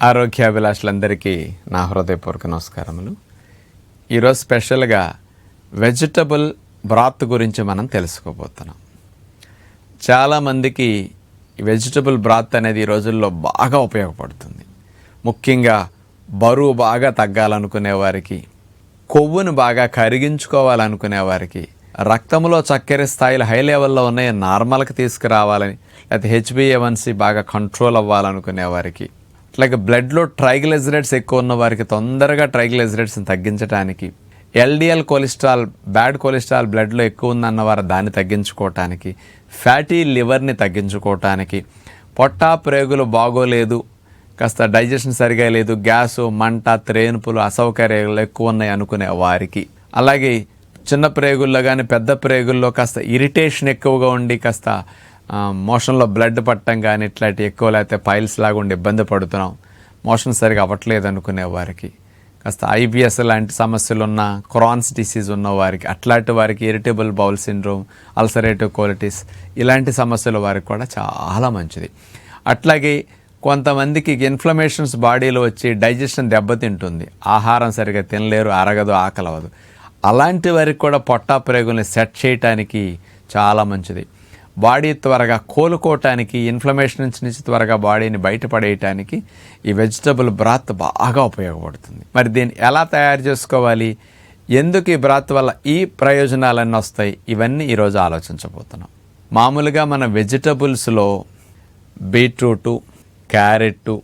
ఆరోగ్యాభిలాషులందరికీ నా హృదయపూర్వక నమస్కారములు. ఈరోజు స్పెషల్గా వెజిటబుల్ బ్రాత్ గురించి మనం తెలుసుకోబోతున్నాం. చాలామందికి వెజిటబుల్ బ్రాత్ అనేది ఈ రోజుల్లో బాగా ఉపయోగపడుతుంది. ముఖ్యంగా బరువు బాగా తగ్గాలనుకునే వారికి కొవ్వును బాగా కరిగించుకోవాలనుకునే వారికి రక్తంలో చక్కెర స్థాయిలు హై లెవెల్లో ఉన్నాయి నార్మల్కి తీసుకురావాలని లేకపోతే హెచ్బిఏవన్సీ బాగా కంట్రోల్ అవ్వాలనుకునే వారికి అట్లాగే బ్లడ్లో ట్రైగ్లెజరేట్స్ ఎక్కువ ఉన్న వారికి తొందరగా ట్రైగ్లెజరేట్స్ని తగ్గించడానికి ఎల్డిఎల్ కొలెస్ట్రాల్ బ్యాడ్ కొలెస్ట్రాల్ బ్లడ్లో ఎక్కువ ఉందన్న వారు దాన్ని తగ్గించుకోవటానికి ఫ్యాటీ లివర్ని తగ్గించుకోవటానికి పొట్టా ప్రేగులు బాగోలేదు కాస్త డైజెషన్ సరిగా లేదు గ్యాసు మంట త్రేనుపులు అసౌకర్యాలు ఎక్కువ ఉన్నాయి అనుకునే వారికి. అలాగే చిన్న ప్రేగుల్లో కానీ పెద్ద ప్రేగుల్లో కాస్త ఇరిటేషన్ ఎక్కువగా ఉండి కాస్త మోషన్లో బ్లడ్ పట్టడం కానీ ఇట్లాంటి ఎక్కువ లేకపోతే పైల్స్ లాగా ఉండి ఇబ్బంది పడుతున్నాం. మోషన్ సరిగా అవ్వట్లేదు అనుకునే వారికి. కాస్త ఐబిఎస్ లాంటి సమస్యలు ఉన్న క్రాన్స్ డిసీజ్ ఉన్న వారికి అట్లాంటి వారికి irritable bowel syndrome ulcerative colitis ఇలాంటి సమస్యల వారికి కూడా చాలా మంచిది. అట్లాగే కొంతమందికి ఇన్ఫ్లమేషన్స్ బాడీలో వచ్చి డైజెషన్ దెబ్బతింటుంది. ఆహారం సరిగా తినలేరు అరగదు ఆకలవదు అలాంటి వారికి కూడా పొట్టా ప్రేగుల్ని సెట్ చేయటానికి చాలా మంచిది. బాడీ త్వరగా కోలుకోవటానికి ఇన్ఫ్లమేషన్ నుంచి త్వరగా బాడీని బయటపడేయటానికి ఈ వెజిటబుల్ బ్రాత్ బాగా ఉపయోగపడుతుంది. మరి దీన్ని ఎలా తయారు చేసుకోవాలి? ఎందుకు ఈ బ్రాత్ వల్ల ఈ ప్రయోజనాలన్నీ వస్తాయి? ఇవన్నీ ఈరోజు ఆలోచించబోతున్నాం. మామూలుగా మన వెజిటబుల్స్లో బీట్రూటు క్యారెట్టు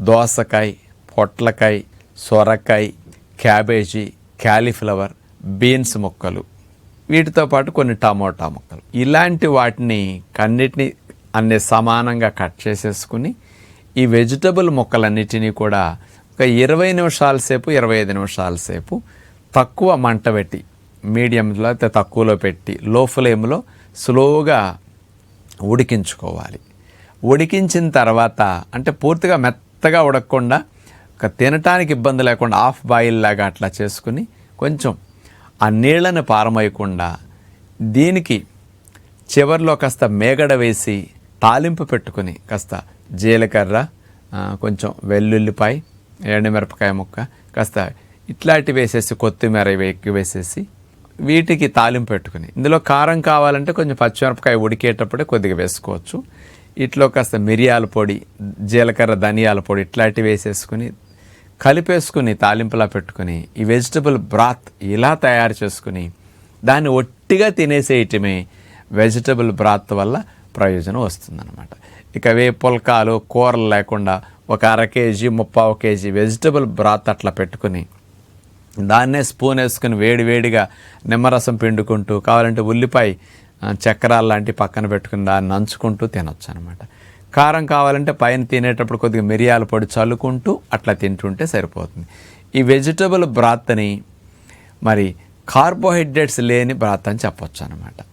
దోసకాయ పొట్లకాయ సొరకాయ క్యాబేజీ క్యాలీఫ్లవర్ బీన్స్ మొక్కలు. వీటితో పాటు కొన్ని టమోటా మొక్కలు. ఇలాంటి వాటిని కన్నిటిని అన్ని సమానంగా కట్ చేసేసుకుని ఈ వెజిటబుల్ ముక్కలన్నిటినీ కూడా ఒక ఇరవై నిమిషాల సేపు ఇరవై ఐదు నిమిషాల సేపు తక్కువ మంట పెట్టి మీడియంలో అయితే తక్కువలో పెట్టి లో ఫ్లేమ్లో స్లోగా ఉడికించుకోవాలి. ఉడికించిన తర్వాత అంటే పూర్తిగా మెత్తగా ఉడకకుండా ఒక తినటానికి ఇబ్బంది లేకుండా హాఫ్ బాయిల్ లాగా అట్లా చేసుకుని కొంచెం ఆ నీళ్ళను పారమయకుండా దీనికి చివర్లో కాస్త మేగడ వేసి తాలింపు పెట్టుకుని కాస్త జీలకర్ర కొంచెం వెల్లుల్లిపాయ ఎండుమిరపకాయ ముక్క కాస్త ఇట్లాంటి వేసేసి కొత్తిమీర వేసేసి వీటికి తాలింపు పెట్టుకుని. ఇందులో కారం కావాలంటే కొంచెం పచ్చిమిరపకాయ ఉడికేటప్పుడే కొద్దిగా వేసుకోవచ్చు. ఇట్లో కాస్త మిరియాల పొడి జీలకర్ర ధనియాల పొడి ఇట్లాంటివి వేసేసుకుని కలిపేసుకుని తాలింపులా పెట్టుకుని ఈ వెజిటబుల్ బ్రాత్ ఇలా తయారు చేసుకుని దాన్ని ఒట్టిగా తినేసేయటమే వెజిటబుల్ బ్రాత్ వల్ల ప్రయోజనం వస్తుందన్నమాట. ఇక వే పుల్కాలు కూరలు లేకుండా ఒక అర కేజీ ముప్పావు కేజీ వెజిటబుల్ బ్రాత్ అట్లా పెట్టుకుని దాన్నే స్పూన్ వేసుకుని వేడి వేడిగా నిమ్మరసం పిండుకుంటూ కావాలంటే ఉల్లిపాయ చక్రాలు లాంటి పక్కన పెట్టుకుని దాన్ని నంచుకుంటూ తినొచ్చు అనమాట కారం కావాలంటే పైన తినేటప్పుడు కొద్దిగా మిరియాల పొడి చల్లుకుంటూ అట్లా తింటుంటే సరిపోతుంది. ఈ వెజిటబుల్ బ్రాత్ని మరి కార్బోహైడ్రేట్స్ లేని బ్రాత్ అని చెప్పొచ్చు అనమాట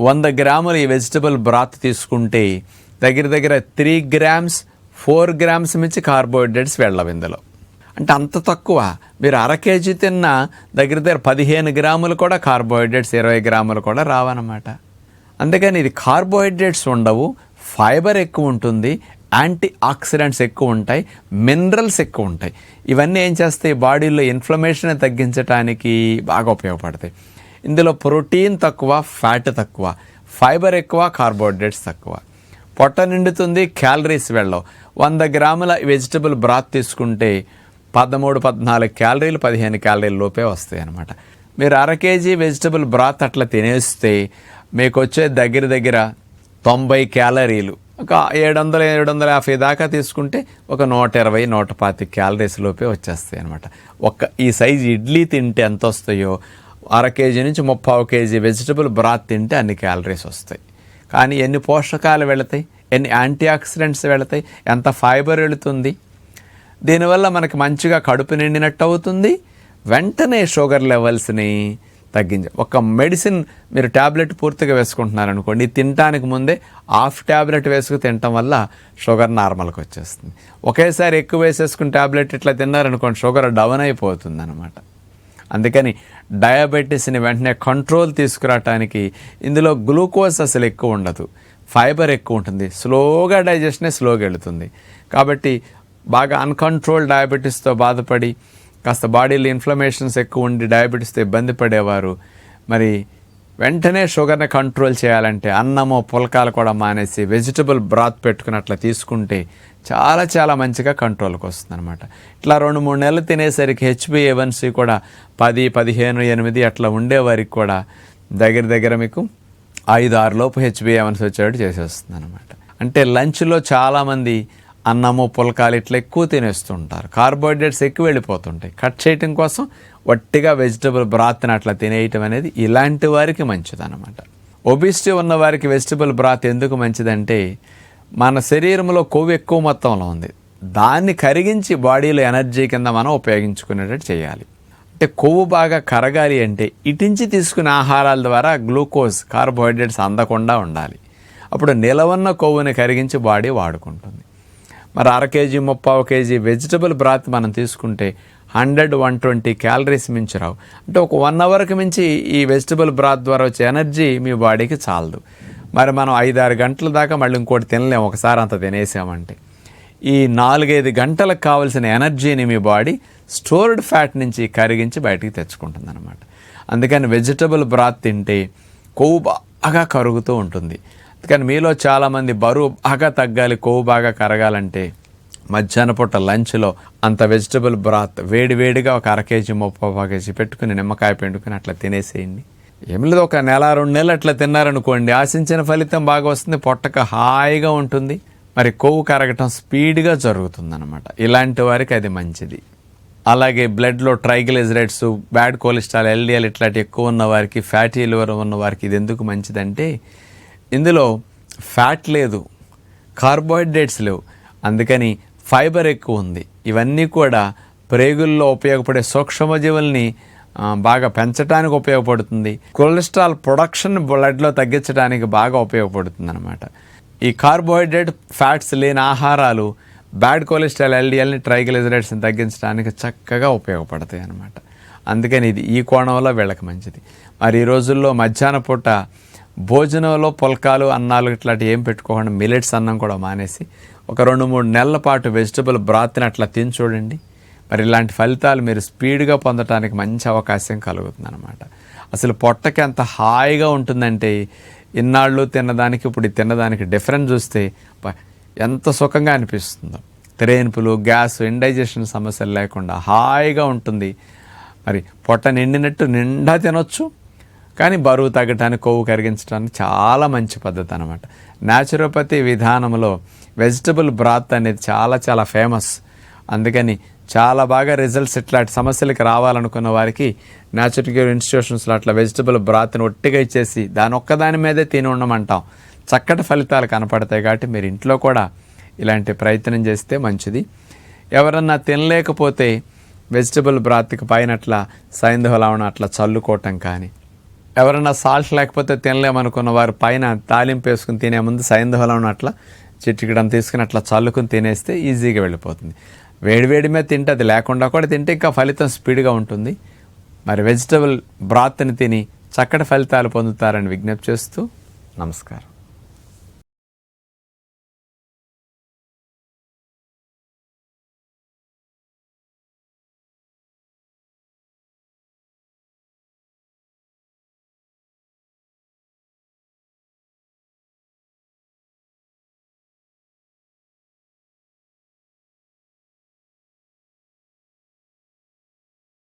వంద గ్రాములు ఈ వెజిటబుల్ బ్రాత్ తీసుకుంటే దగ్గర దగ్గర త్రీ గ్రామ్స్ ఫోర్ గ్రామ్స్ మించి కార్బోహైడ్రేట్స్ వెళ్ళవు ఇందులో. అంటే అంత తక్కువ. మీరు అర కేజీ తిన్న దగ్గర దగ్గర పదిహేను గ్రాములు కూడా కార్బోహైడ్రేట్స్ ఇరవై గ్రాములు కూడా రావన్నమాట. అందుకని ఇది కార్బోహైడ్రేట్స్ ఉండవు ఫైబర్ ఎక్కువ ఉంటుంది యాంటీ ఆక్సిడెంట్స్ ఎక్కువ ఉంటాయి మినరల్స్ ఎక్కువ ఉంటాయి. ఇవన్నీ ఏం చేస్తాయి? బాడీలో ఇన్ఫ్లమేషన్ తగ్గించడానికి బాగా ఉపయోగపడతాయి. ఇందులో ప్రోటీన్ తక్కువ ఫ్యాట్ తక్కువ ఫైబర్ ఎక్కువ కార్బోహైడ్రేట్స్ తక్కువ. పొట్ట నిండుతుంది క్యాలరీస్ వెళ్ళవు. వంద గ్రాముల వెజిటబుల్ బ్రాత్ తీసుకుంటే పదమూడు పద్నాలుగు క్యాలరీలు పదిహేను క్యాలరీల లోపే వస్తాయి అన్నమాట. మీరు అర కేజీ వెజిటబుల్ బ్రాత్ అట్లా తినేస్తే మీకు వచ్చే దగ్గర దగ్గర తొంభై క్యాలరీలు. ఒక ఏడు వందల ఏడు వందల యాభై దాకా తీసుకుంటే ఒక నూట ఇరవై నూట పాతి క్యాలరీస్ లోపే వచ్చేస్తాయి అనమాట ఒక్క ఈ సైజు ఇడ్లీ తింటే ఎంత వస్తాయో అర కేజీ నుంచి ముప్పావు కేజీ వెజిటబుల్ బ్రాత్ తింటే అన్ని క్యాలరీస్ వస్తాయి. కానీ ఎన్ని పోషకాలు వెళతాయి ఎన్ని యాంటీ ఆక్సిడెంట్స్ వెళతాయి ఎంత ఫైబర్ వెళుతుంది. దీనివల్ల మనకి మంచిగా కడుపు నిండినట్టు అవుతుంది. వెంటనే షుగర్ లెవెల్స్ని తగ్గించ ఒక మెడిసిన్ మీరు ట్యాబ్లెట్ పూర్తిగా వేసుకుంటున్నారు అనుకోండి తినటానికి ముందే హాఫ్ ట్యాబ్లెట్ వేసుకు తినటం వల్ల షుగర్ నార్మల్కి వచ్చేస్తుంది. ఒకేసారి ఎక్కువ వేసేసుకుని ట్యాబ్లెట్ ఇట్లా తిన్నారనుకోండి షుగర్ డౌన్ అయిపోతుంది అనమాట అందుకని డయాబెటీస్ని వెంటనే కంట్రోల్ తీసుకురావటానికి ఇందులో గ్లూకోజ్ అసలు ఎక్కువ ఉండదు. ఫైబర్ ఎక్కువ ఉంటుంది. స్లోగా డైజెషనే స్లోగా వెళుతుంది కాబట్టి బాగా అన్కంట్రోల్ డయాబెటీస్తో బాధపడి కాస్త బాడీలో ఇన్ఫ్లమేషన్స్ ఎక్కువ ఉండి డయాబెటీస్తో ఇబ్బంది పడేవారు. మరి వెంటనే షుగర్ని కంట్రోల్ చేయాలంటే అన్నము పులకాలు కూడా మానేసి వెజిటబుల్ బ్రాత్ పెట్టుకున్నట్లా తీసుకుంటే చాలా చాలా మంచిగా కంట్రోల్కి వస్తుంది అనమాట ఇట్లా రెండు మూడు నెలలు తినేసరికి హెచ్బిఏవన్సీ కూడా పది పదిహేను ఎనిమిది అట్లా ఉండేవారికి కూడా దగ్గర దగ్గర మీకు ఐదు ఆరు లోపు హెచ్బిఏవన్సీ వచ్చేటట్టు చేసేస్తుంది అనమాట అంటే లంచ్లో చాలామంది అన్నము పులకాలు ఇట్లా ఎక్కువ తినేస్తుంటారు. కార్బోహైడ్రేట్స్ ఎక్కువ వెళ్ళిపోతుంటాయి. కట్ చేయటం కోసం వట్టిగా వెజిటబుల్ బ్రాత్ని అట్లా తినేయటం అనేది ఇలాంటి వారికి మంచిదన్నమాట. ఒబిసిటీ ఉన్న వారికి వెజిటబుల్ బ్రాత్ ఎందుకు మంచిదంటే మన శరీరంలో కొవ్వు ఎక్కువ మొత్తంలో ఉంది. దాన్ని కరిగించి బాడీలో ఎనర్జీ కింద మనం ఉపయోగించుకునేటట్టు చేయాలి. అంటే కొవ్వు బాగా కరగాలి అంటే ఇటించి తీసుకునే ఆహారాల ద్వారా గ్లూకోజ్ కార్బోహైడ్రేట్స్ అందకుండా ఉండాలి. అప్పుడు నిలవన్న కొవ్వుని కరిగించి బాడీ వాడుకుంటుంది. మరి అర కేజీ ముప్పావు కేజీ వెజిటబుల్ బ్రాత్ మనం తీసుకుంటే హండ్రెడ్ వన్ ట్వంటీ క్యాలరీస్ మించి రావు. అంటే ఒక వన్ అవర్కి మించి ఈ వెజిటబుల్ బ్రాత్ ద్వారా వచ్చే ఎనర్జీ మీ బాడీకి చాలదు. మరి మనం ఐదారు గంటల దాకా మళ్ళీ ఇంకోటి తినలేము ఒకసారి అంత తినేసామంటే. ఈ నాలుగైదు గంటలకు కావాల్సిన ఎనర్జీని మీ బాడీ స్టోర్డ్ ఫ్యాట్ నుంచి కరిగించి బయటికి తెచ్చుకుంటుంది అనమాట అందుకని వెజిటబుల్ బ్రాత్ తింటే కొవ్వు బాగా కరుగుతూ ఉంటుంది. కానీ మీలో చాలామంది బరువు బాగా తగ్గాలి కొవ్వు బాగా కరగాలంటే మధ్యాహ్న పూట లంచ్లో అంత వెజిటబుల్ బ్రాత్ వేడి వేడిగా ఒక అర కేజీ ముప్పై కేజీ పెట్టుకుని నిమ్మకాయ పెట్టుకుని అట్లా తినేసేయండి. ఏమి లేదు ఒక నెల రెండు నెలలు అట్లా తిన్నారనుకోండి ఆశించిన ఫలితం బాగా వస్తుంది పొట్టక హాయిగా ఉంటుంది. మరి కొవ్వు కరగటం స్పీడ్గా జరుగుతుందన్నమాట. ఇలాంటి వారికి అది మంచిది. అలాగే బ్లడ్లో ట్రైగ్లిజరైడ్స్ బ్యాడ్ కొలెస్ట్రాల్ ఎల్డిఎల్ ఇట్లాంటి ఎక్కువ ఉన్న వారికి ఫ్యాటీ లివర్ ఉన్న వారికి ఇది ఎందుకు మంచిదంటే ఇందులో ఫ్యాట్ లేదు కార్బోహైడ్రేట్స్ లేవు అందుకని ఫైబర్ ఎక్కువ ఉంది. ఇవన్నీ కూడా ప్రేగుల్లో ఉపయోగపడే సూక్ష్మజీవుల్ని బాగా పెంచడానికి ఉపయోగపడుతుంది. కొలెస్ట్రాల్ ప్రొడక్షన్ బ్లడ్లో తగ్గించడానికి బాగా ఉపయోగపడుతుంది అనమాట ఈ కార్బోహైడ్రేట్ ఫ్యాట్స్ లేని ఆహారాలు బ్యాడ్ కొలెస్ట్రాల్ ఎల్డిఎల్ని ట్రైగ్లిజరైడ్స్ని తగ్గించడానికి చక్కగా ఉపయోగపడతాయి అన్నమాట అందుకని ఇది ఈ కోణంలో వీళ్ళకి మంచిది. మరి ఈ రోజుల్లో మధ్యాహ్న పూట భోజనంలో పుల్కాలు అన్నాలు ఇట్లాంటి ఏం పెట్టుకోకుండా మిలెట్స్ అన్నం కూడా మానేసి ఒక రెండు మూడు నెలల పాటు వెజిటబుల్ బ్రాత్ని అట్లా తిని చూడండి. మరి ఇలాంటి ఫలితాలు మీరు స్పీడ్గా పొందడానికి మంచి అవకాశం కలుగుతుంది అనమాట అసలు పొట్టకి ఎంత హాయిగా ఉంటుందంటే ఇన్నాళ్ళు తినడానికి ఇప్పుడు తినడానికి తిన్నదానికి డిఫరెన్స్ చూస్తే ఎంత సుఖంగా అనిపిస్తుందో. తెరేన్పులు గ్యాస్ ఇండైజెషన్ సమస్యలు లేకుండా హాయిగా ఉంటుంది. మరి పొట్ట నిండినట్టు నిండా తినొచ్చు. కానీ బరువు తగ్గటానికి కొవ్వు కరిగించడానికి చాలా మంచి పద్ధతి అనమాట న్యాచురోపతి విధానంలో వెజిటబుల్ బ్రాత్ అనేది చాలా చాలా ఫేమస్. అందుకని చాలా బాగా రిజల్ట్స్ ఇట్లాంటి సమస్యలకు రావాలనుకున్న వారికి న్యాచురల్ క్యూర్ ఇన్స్టిట్యూషన్స్లో అట్లా వెజిటబుల్ బ్రాత్ని ఒట్టిగా ఇచ్చేసి దాని ఒక్కదాని మీదే తిని ఉండమంటాం. చక్కటి ఫలితాలు కనపడతాయి కాబట్టి మీరు ఇంట్లో కూడా ఇలాంటి ప్రయత్నం చేస్తే మంచిది. ఎవరన్నా తినలేకపోతే వెజిటబుల్ బ్రాత్కి పైన అట్లా సైంధవ అట్లా చల్లుకోవటం కానీ ఎవరైనా సాల్ట్ లేకపోతే తినలేమనుకున్న వారు పైన తాలింపు వేసుకుని తినే ముందు సైంధవలం అట్లా చిట్టుకిడం తీసుకుని అట్లా చల్లుకుని తినేస్తే ఈజీగా వెళ్ళిపోతుంది. వేడివేడి మీద తింటే అది లేకుండా కూడా తింటే ఇంకా ఫలితం స్పీడ్గా ఉంటుంది. మరి వెజిటబుల్ బ్రాత్ని తిని చక్కటి ఫలితాలు పొందుతారని విజ్ఞప్తి చేస్తూ నమస్కారం.